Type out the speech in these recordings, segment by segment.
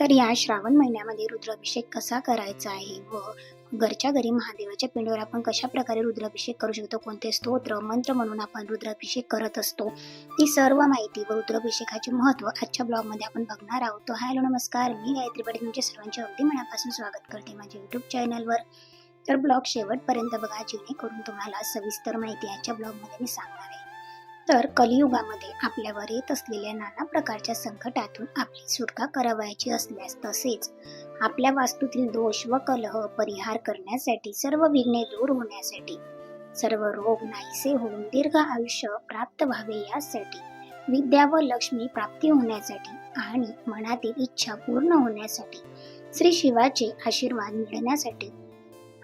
तर या श्रावण महिन्यामध्ये रुद्राभिषेक कसा करायचा आहे व घरच्या घरी महादेवाच्या पिंडीवर आपण कशा प्रकारे रुद्राभिषेक करू शकतो? कोणते स्तोत्र मंत्र म्हणून आपण रुद्राभिषेक करत असतो? ती सर्व माहिती व रुद्राभिषेकाचे महत्त्व आजच्या ब्लॉगमध्ये आपण बघणार आहोत. तो हॅलो नमस्कार. मी गायत्री पाटील तुमच्या सर्वांचे अगदी मनापासून स्वागत करते माझ्या युट्यूब चॅनलवर तर ब्लॉग शेवटपर्यंत बघा जेणेकरून तुम्हाला सविस्तर माहिती आजच्या ब्लॉगमध्ये मी सांगणार आहे. तर कलियुगामध्ये आपल्यावर येत असलेल्या नाना प्रकारच्या संकटातून आपली सुटका करावयाची असल्यास तसेच आपल्या वास्तूतील दोष व कलह परिहार करण्यासाठी सर्व विघ्ने दूर होण्यासाठी सर्व रोग नाहीसे होऊन दीर्घ आयुष्य प्राप्त व्हावे यासाठी विद्या व लक्ष्मी प्राप्ती होण्यासाठी आणि मनातील इच्छा पूर्ण होण्यासाठी श्री शिवाचे आशीर्वाद मिळण्यासाठी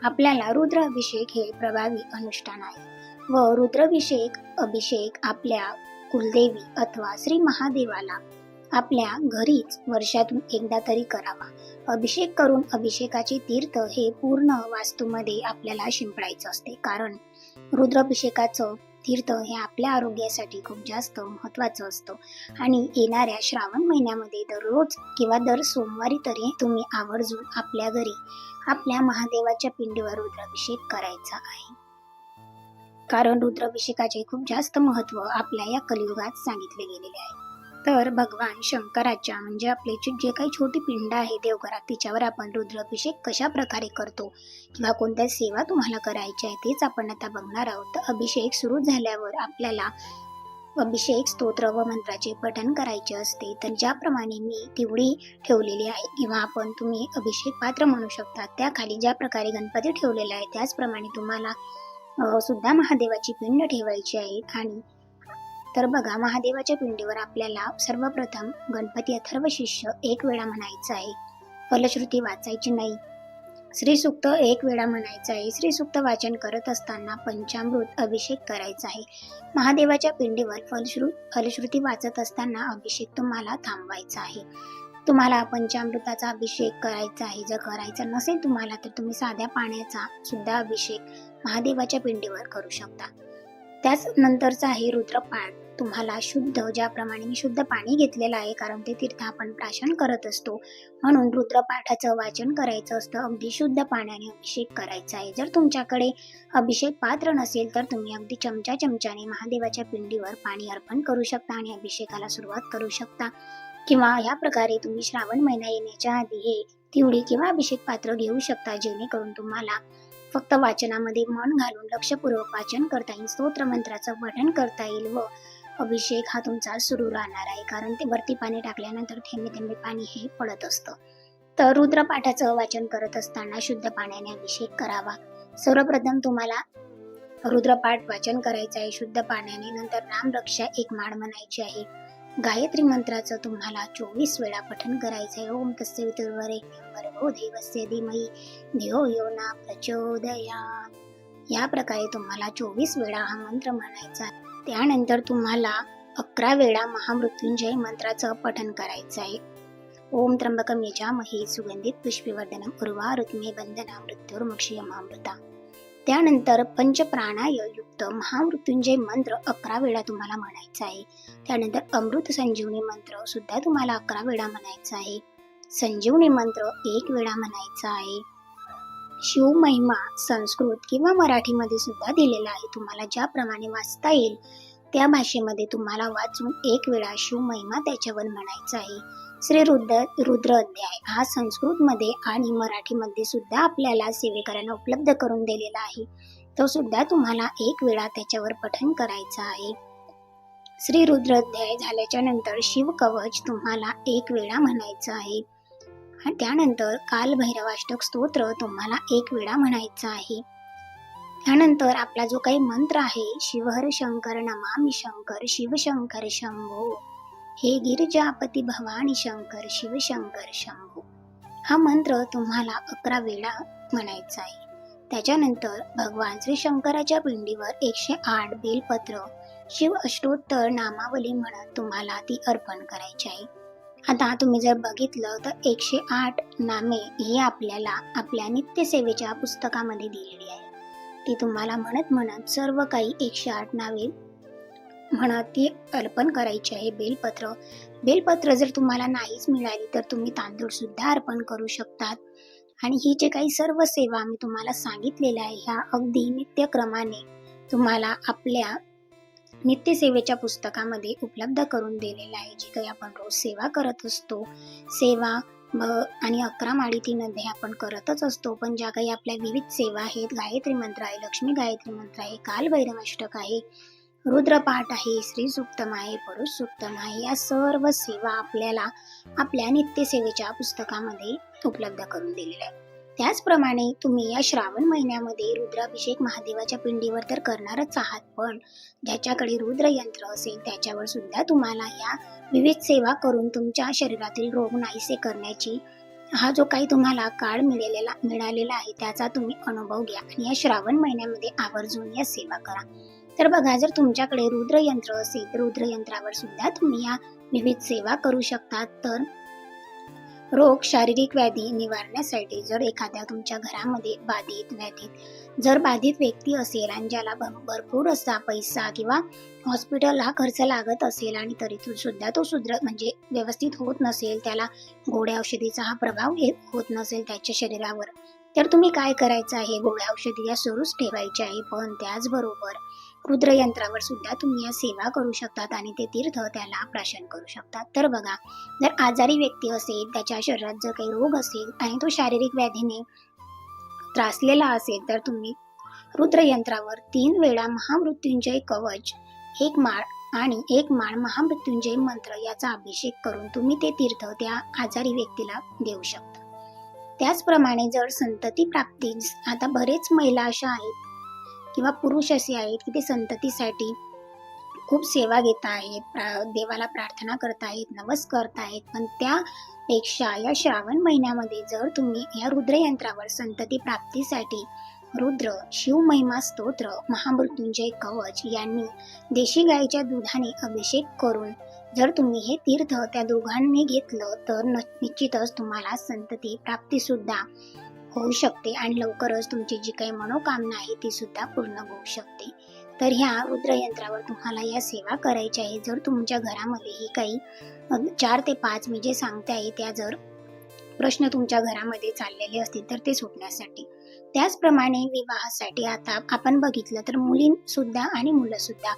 आपल्याला रुद्राभिषेक हे प्रभावी अनुष्ठान आहे. व रुद्राभिषेक अभिषेक आपल्या कुलदेवी अथवा श्री महादेवाला आपल्या घरीच वर्षातून एकदा तरी करावा. अभिषेक करून अभिषेकाचे तीर्थ हे पूर्ण वास्तूमध्ये आपल्याला शिंपडायचं असते. कारण रुद्राभिषेकाचं तीर्थ हे आपल्या आरोग्यासाठी खूप जास्त महत्वाचं असतं. आणि येणाऱ्या श्रावण महिन्यामध्ये दररोज किंवा दर सोमवारी तरी तुम्ही आवर्जून आपल्या घरी आपल्या महादेवाच्या पिंडीवर रुद्राभिषेक करायचा आहे. कारण रुद्राभिषेकाचे खूप जास्त महत्त्व आपल्या या कलियुगात सांगितले गेलेले आहे. तर भगवान शंकराच्या म्हणजे आपले जे काही छोटी पिंड आहे देवघरात तिच्यावर आपण रुद्राभिषेक कशा प्रकारे करतो किंवा कोणत्या सेवा तुम्हाला करायच्या आहे तेच आपण आता बघणार आहोत. तर अभिषेक सुरू झाल्यावर आपल्याला अभिषेक स्तोत्र व मंत्राचे पठण करायचे असते. तर ज्याप्रमाणे मी तिवडी ठेवलेली आहे किंवा आपण तुम्ही अभिषेक पात्र म्हणू शकता त्याखाली ज्या प्रकारे गणपती ठेवलेला आहे त्याचप्रमाणे तुम्हाला सुद्धा महादेवाची पिंड ठेवायची आहे आणि तर बघा महादेवाच्या पिंडीवर आपल्याला सर्वप्रथम गणपती अथर्व शिष्य एक वेळा म्हणायचं आहे. फलश्रुती वाचायची नाही. श्री सुक्त एक वेळा म्हणायचं आहे. श्री सुक्त वाचन करत असताना पंचामृत अभिषेक करायचा आहे. महादेवाच्या पिंडीवर फलश्रु फलश्रुती वाचत असताना अभिषेक तुम्हाला थांबवायचा आहे. तुम्हाला पंचामृताचा अभिषेक करायचा आहे. जर करायचा नसेल तुम्हाला तर तुम्ही साध्या पाण्याचा सुद्धा अभिषेक महादेवाच्या पिंडीवर करू शकता. त्याच नंतरचा आहे रुद्रपाठ तुम्हाला शुद्ध ज्याप्रमाणे मी शुद्ध पाणी घेतलेलं आहे कारण ते तीर्थ आपण प्राशन करत असतो. म्हणून रुद्रपाठाचं वाचन करायचं असतं अगदी शुद्ध पाण्याने अभिषेक करायचा आहे. जर तुमच्याकडे अभिषेक पात्र नसेल तर तुम्ही अगदी चमचा चमच्याने महादेवाच्या पिंडीवर पाणी अर्पण करू शकता आणि अभिषेकाला सुरुवात करू शकता. किंवा ह्या प्रकारे तुम्ही श्रावण महिना येण्याच्या आधी हे तिवडी किंवा अभिषेक पात्र घेऊ शकता जेणेकरून तुम्हाला फक्त वाचनामध्ये मन घालून लक्षपूर्वक वाचन करता येईल. स्तोत्र मंत्राचं पठण करता येईल व अभिषेक हा तुमचा सुरू राहणार आहे. कारण ते वरती पाणी टाकल्यानंतर थेंबे थेंबे पाणी हे पडत असतं. तर रुद्रपाठाचं वाचन करत असताना शुद्ध पाण्याने अभिषेक करावा. सर्वप्रथम तुम्हाला रुद्रपाठ वाचन करायचं आहे. शुद्ध पाण्याने नंतर रामरक्षा एक माळ म्हणायची आहे. गायत्री मंत्राचं तुम्हाला चोवीस वेळा पठन करायचं आहे ओम तस्य वितुर्वरे भर्गो देवस्य धीमही. धियो यो ना प्रचोदया या प्रकारे तुम्हाला चोवीस वेळा हा मंत्र म्हणायचा त्यानंतर तुम्हाला अकरा वेळा महामृत्युंजय मंत्राचं पठन करायचं आहे. ओम त्र्यंबकम यजामहे. सुगंधित पुष्पिवर्धनम. उर्वा रुक्मे बंधना मृत्युर्मुक्षयमामृता त्यानंतर पंचप्राणाय युक्त महामृत्युंजय मंत्र अकरा वेळा तुम्हाला म्हणायचा आहे. त्यानंतर अमृत संजीवनी मंत्र सुद्धा तुम्हाला अकरा वेळा म्हणायचा आहे. संजीवनी मंत्र एक वेळा म्हणायचा आहे. शिव महिमा संस्कृत किंवा मराठीमध्ये सुद्धा दिलेला आहे. तुम्हाला ज्याप्रमाणे वाचता येईल त्या भाषेमध्ये तुम्हाला वाचून एक वेळा शिव महिमा त्याच्यावर म्हणायचा आहे. श्री रुद्र रुद्र अध्याय. हा संस्कृतमध्ये आणि मराठीमध्ये सुद्धा आपल्याला सेवेकरांना उपलब्ध करून दिलेला आहे. तो सुद्धा तुम्हाला एक वेळा त्याच्यावर पठन करायचा आहे. श्री रुद्र अध्याय झाल्याच्यानंतर शिव कवच तुम्हाला एक वेळा म्हणायचं आहे. त्यानंतर कालभैरवाष्टक स्तोत्र तुम्हाला एक वेळा म्हणायचं आहे. त्यानंतर आपला जो काही मंत्र आहे शिवहर शंकर नमामि शंकर शिवशंकर शंभो हे गिरिजापती भवानी शंकर शिवशंकर शंभो हा मंत्र तुम्हाला अकरा वेळा म्हणायचा आहे. त्याच्यानंतर भगवान श्री शंकराच्या पिंडीवर एकशे आठ बेलपत्र शिव अष्टोत्तर नामावली म्हणत तुम्हाला ती अर्पण करायची आहे. आता तुम्ही जर बघितलं तर एकशे आठ नामे ही आपल्याला आपल्या नित्यसेवेच्या पुस्तकामध्ये दिलेली आहे ती तुम्हाला म्हणत म्हणत सर्व काही एकशे आठ नावे म्हणत ती अर्पण करायची आहे. बेलपत्र बेलपत्र जर तुम्हाला नाहीच मिळाली तर तुम्ही तांदूळ सुद्धा अर्पण करू शकतात. आणि ही जे काही सर्व सेवा मी तुम्हाला सांगितलेल्या आहे ह्या अगदी नित्यक्रमाने तुम्हाला आपल्या नित्यसेवेच्या पुस्तकामध्ये उपलब्ध करून दिलेलं आहे. जी काही आपण रोज सेवा करत असतो सेवा आणि अकरा माळीतीमध्ये आपण करतच असतो पण ज्या काही आपल्या विविध सेवा आहेत गायत्री मंत्र आहे लक्ष्मी गायत्री मंत्र आहे कालभैरवाष्टक आहे रुद्रपाठ आहे श्री सुक्तम आहे पुरुष सुक्तम आहे या सर्व सेवा आपल्याला आपल्या नित्यसेवेच्या पुस्तकामध्ये उपलब्ध करून दिलेल्या आहेत. त्याचप्रमाणे तुम्ही या श्रावण महिन्यामध्ये रुद्राभिषेक महादेवाच्या पिंडीवर तर करणारच आहात पण ज्याच्याकडे रुद्र यंत्र असेल त्याच्यावर सुद्धा तुम्हाला या विविध सेवा करून तुमच्या शरीरातील रोग नाहीसे करण्याची हा जो काही तुम्हाला काळ मिळालेला मिळालेला आहे त्याचा तुम्ही अनुभव घ्या आणि या श्रावण महिन्यामध्ये आवर्जून या सेवा करा. तर बघा जर तुमच्याकडे रुद्र यंत्र असेल तर रुद्र यंत्रावर सुद्धा तुम्ही या विविध सेवा करू शकतात तर रोग शारीरिक व्याधी निवारण्यासाठी जर एखाद्या तुमच्या घरामध्ये बाधित व्याधीत जर बाधित व्यक्ती असेल आणि ज्याला भरपूर असा पैसा किंवा हॉस्पिटलला खर्च लागत असेल आणि तरी सुद्धा तो सुद्र म्हणजे व्यवस्थित होत नसेल त्याला गोड्या औषधीचा हा प्रभाव होत नसेल त्याच्या शरीरावर तर तुम्ही काय करायचं आहे? गोळ्या औषधी या सुरूच ठेवायच्या आहे. पण त्याचबरोबर रुद्रयंत्रावर सुद्धा तुम्ही या सेवा करू शकतात आणि ते तीर्थ त्याला प्राशन करू शकतात. तर बघा जर आजारी व्यक्ती असेल त्याच्या शरीरात जर काही रोग असेल आणि तो शारीरिक व्याधीने त्रासलेला असेल तर तुम्ही रुद्रयंत्रावर तीन वेळा महामृत्युंजय कवच एक माळ आणि एक माळ महामृत्युंजय मंत्र याचा अभिषेक करून तुम्ही ते तीर्थ त्या आजारी व्यक्तीला देऊ शकता. त्याचप्रमाणे जर संतती प्राप्ती आता बरेच महिला अशा आहेत किंवा पुरुष असे आहेत की ते संततीसाठी खूप सेवा घेत आहेत प्रा- देवाला प्रार्थना करतायत नवस करतायत पण त्यापेक्षा या श्रावण महिन्यामध्ये जर तुम्ही या रुद्रयंत्रावर संतती प्राप्तीसाठी रुद्र शिवमहिमा स्तोत्र महामृत्युंजय कवच यांनी देशी गाईच्या दुधाने अभिषेक करून जर तुम्ही हे तीर्थ त्या दोघांनी घेतलं तर न- निश्चितच तुम्हाला संतती प्राप्ती सुद्धा होऊ शकते आणि लवकरच तुमची जी काही मनोकामना आहे ती सुद्धा पूर्ण होऊ शकते. तर ह्या रुद्रयंत्रावर तुम्हाला या सेवा करायच्या आहे जर तुमच्या घरामध्ये ही काही चार ते पाच मी जे सांगते आहे त्या जर प्रश्न तुमच्या घरामध्ये चाललेले असतील तर ते सुटण्यासाठी त्याचप्रमाणे विवाहासाठी आता आपण बघितलं तर मुली सुद्धा आणि मुलं सुद्धा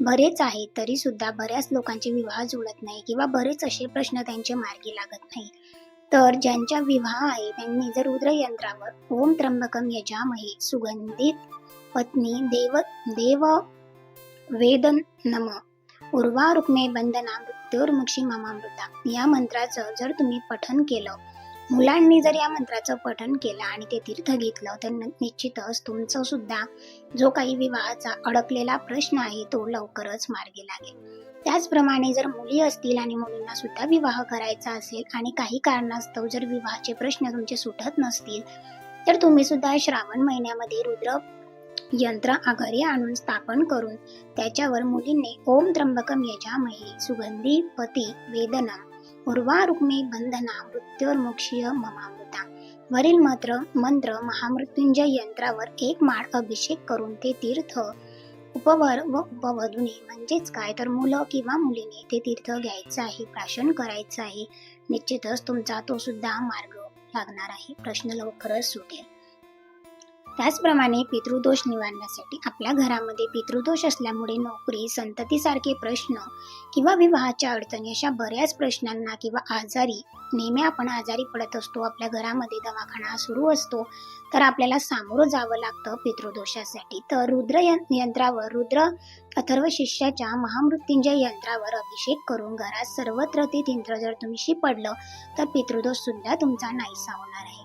बरेच आहेत तरी सुद्धा बऱ्याच लोकांचे विवाह जुळत नाही किंवा बरेच असे प्रश्न त्यांचे मार्गी लागत नाही. तर ज्यांच्या विवाह आहे त्यांनी जर रुद्रयंत्रावर ओम त्र्यंबकम यजामहे सुगंधित पत्नी देव देव वेदन नम उर्वा रुक्मे बंधना मृत्युर्मुक्षी ममामृता या मंत्राचं जर तुम्ही पठन केलं मुलांनी जर या मंत्राचं पठन केलं आणि ते तीर्थ घेतलं तर निश्चितच तुमचं सुद्धा जो काही विवाहाचा अडकलेला प्रश्न आहे तो लवकरच मार्गी लागेल. त्याचप्रमाणे जर मुली असतील आणि मुलींना सुद्धा विवाह करायचा असेल आणि काही कारणास्तव जर विवाहाचे प्रश्न तुमचे सुटत नसतील तर तुम्ही सुद्धा श्रावण महिन्यामध्ये रुद्र यंत्र घरी आणून स्थापन करून त्याच्यावर मुलींनी ओम त्र्यंबकम यजामहे सुगंधी पती वेदनम उर्वा बंधना मृत्युर्मुक्षीय ममामृता. वरील मात्र मंत्र महामृत्युंजय यंत्रावर एक माळ अभिषेक करून ते तीर्थ उपवर व उपवधूने म्हणजेच काय तर मुलं किंवा मुलीने ते तीर्थ घ्यायचं आहे प्राशन करायचं आहे. निश्चितच तुमचा तो सुद्धा मार्ग लागणार आहे. प्रश्न लवकरच सुटेल. त्याचप्रमाणे पितृदोष निवारण्यासाठी आपल्या घरामध्ये पितृदोष असल्यामुळे नोकरी संततीसारखे प्रश्न किंवा विवाहाच्या अडचणी अशा बऱ्याच प्रश्नांना किंवा आजारी नेहमी आपण आजारी पडत असतो आपल्या घरामध्ये दवाखाना सुरू असतो तर आपल्याला सामोरं जावं लागतं पितृदोषासाठी. तर रुद्र यंत्रावर रुद्र अथर्व शिष्याच्या महामृत्युंजय यंत्रावर अभिषेक करून घरात सर्वत्र ते यंत्र जर तुम्ही पडलं तर पितृदोष सुद्धा तुमचा नाहीसा होणार आहे.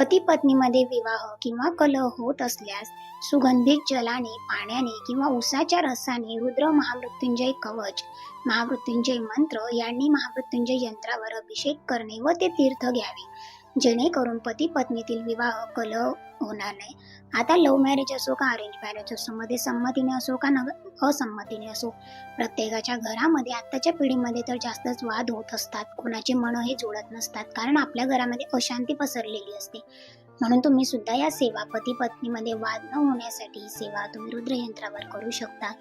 पती पत्नीमध्ये विवाह किंवा कलह होत असल्यास सुगंधित जलाने पाण्याने किंवा उसाच्या रसाने रुद्र महामृत्युंजय कवच महामृत्युंजय मंत्र यांनी महामृत्युंजय यंत्रावर अभिषेक करणे व ते तीर्थ घ्यावे. जेणेकरून पती पत्नीतील विवाह कलह होणार नाही. आता लव्ह मॅरेज असो का अरेंज मॅरेज असो मध्ये संमतीने असो का न असंमतीने असो प्रत्येकाच्या घरामध्ये आत्ताच्या पिढीमध्ये तर जास्तच वाद होत असतात. कोणाचे मन हे जोडत नसतात कारण आपल्या घरामध्ये अशांती पसरलेली असते. म्हणून तुम्ही सुद्धा या सेवा पती पत्नीमध्ये वाद न होण्यासाठी ही सेवा तुम्ही रुद्रयंत्रावर करू शकता.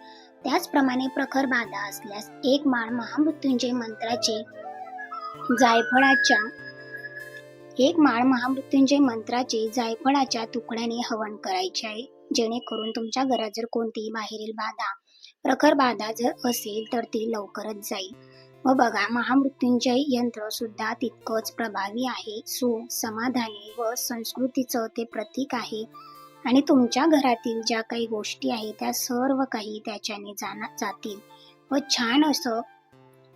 त्याचप्रमाणे प्रखर बाधा असल्यास एक माळ महामृत्युंजय मंत्राचे जायफळाच्या एक माळ महामृत्युंजय मंत्राचे जायफळाच्या तुकड्याने हवन करायचे आहे. जेणेकरून तुमच्या घरात जर कोणतीही बाहेरील बाधा प्रखर बाधा जर असेल तर ती लवकरच जाईल. व बघा महामृत्युंजय यंत्र सुद्धा तितकंच प्रभावी आहे. सुख समाधानी व संस्कृतीचं ते प्रतीक आहे. आणि तुमच्या घरातील ज्या काही गोष्टी आहेत त्या सर्व काही त्याच्याने जाणार जातील. व छान असं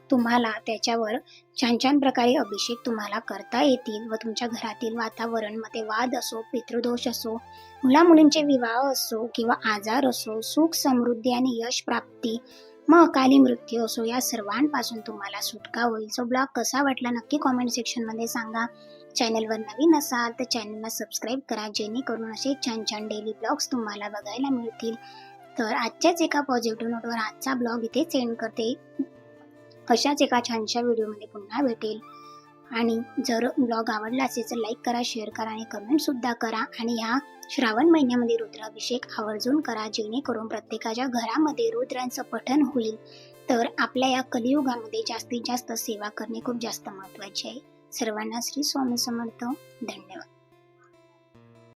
तुम्हाला त्याच्यावर छान छान प्रकारे अभिषेक तुम्हाला करता येतील व तुमच्या घरातील वातावरणमध्ये वाद असो पितृदोष असो मुला मुलींचे विवाह असो किंवा आजार असो सुख समृद्धी आणि यश प्राप्ती मग अकाली मृत्यू असो या सर्वांपासून तुम्हाला सुटका होईल. सो ब्लॉग कसा वाटला नक्की कॉमेंट सेक्शनमध्ये सांगा. चॅनलवर नवीन असाल तर चॅनलला सबस्क्राईब करा जेणेकरून असे छान छान डेली ब्लॉग्स तुम्हाला बघायला मिळतील. तर आजच्याच एका पॉझिटिव्ह नोटवर आजचा ब्लॉग इथे सेंड करते. अशाच एका छानशा व्हिडिओमध्ये पुन्हा भेटेल. आणि जर ब्लॉग आवडला असेल तर लाईक करा शेअर करा आणि कमेंटसुद्धा करा. आणि ह्या श्रावण महिन्यामध्ये रुद्राभिषेक आवर्जून करा जेणेकरून प्रत्येकाच्या घरामध्ये रुद्रांचं पठण होईल. तर आपल्या या कलियुगामध्ये जास्तीत जास्त सेवा करणे खूप जास्त महत्त्वाचे आहे. सर्वांना श्री स्वामी समर्थ. धन्यवाद.